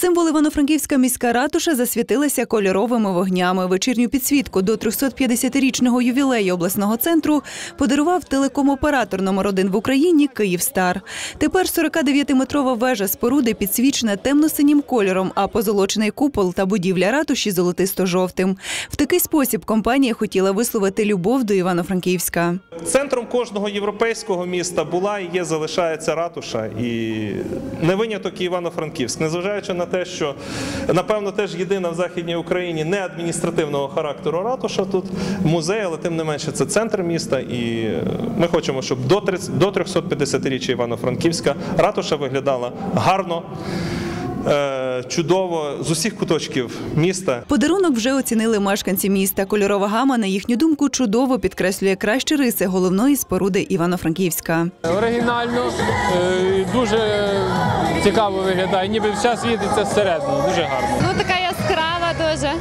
Символ Івано-Франківська міська ратуша засвітилася кольоровими вогнями. Вечірню підсвітку до 350-річного ювілею обласного центру подарував телекомоператор номер один в Україні Київстар. Тепер 49-метрова вежа споруди підсвічена темно-синім кольором, а позолочений купол та будівля ратуші золотисто-жовтим. В такий спосіб компанія хотіла висловити любов до Івано-Франківська. Центром кожного європейського міста була і є, залишається ратуша, і не виняток і Івано-Франківськ, незважаючи на те, що напевно теж єдина в західній Україні не адміністративного характеру ратуша тут музей, але тим не менше це центр міста. І ми хочемо, щоб до 30 до 350-річчя Івано-Франківська ратуша виглядала гарно. Е, Чудово з усіх куточків міста. Подарунок вже оцінили мешканці міста. Кольорова гама, на їхню думку, чудово підкреслює кращі риси головної споруди Івано-Франківська. Оригінально, е, дуже цікаво виглядає, ніби вся світиться зсередину. дуже гарно. Ну така яскрава дуже.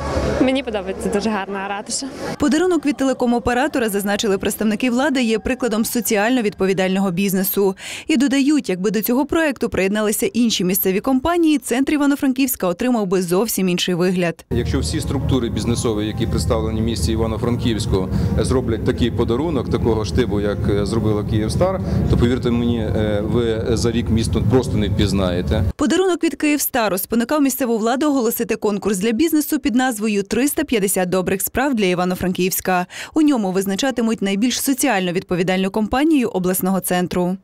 Мені подобається дуже гарна ратуша. Подарунок від телекомоператора, зазначили представники влади, є прикладом соціально відповідального бізнесу. І додають, якби до цього проекту приєдналися інші місцеві компанії, центр Івано-Франківська отримав би зовсім інший вигляд. Якщо всі структури бізнесові, які представлені в місті Івано-Франківську, зроблять такий подарунок, такого штибу, як е, зробила Київстар, то повірте мені, е, ви за рік місто просто не впізнаєте. Подарунок від Київстару спонукав місцеву владу оголосити для бізнесу під назвою «350 добрих справ для Івано-Франківська. У ньому визначатимуть найбільш соціально відповідальну компанію обласного центру.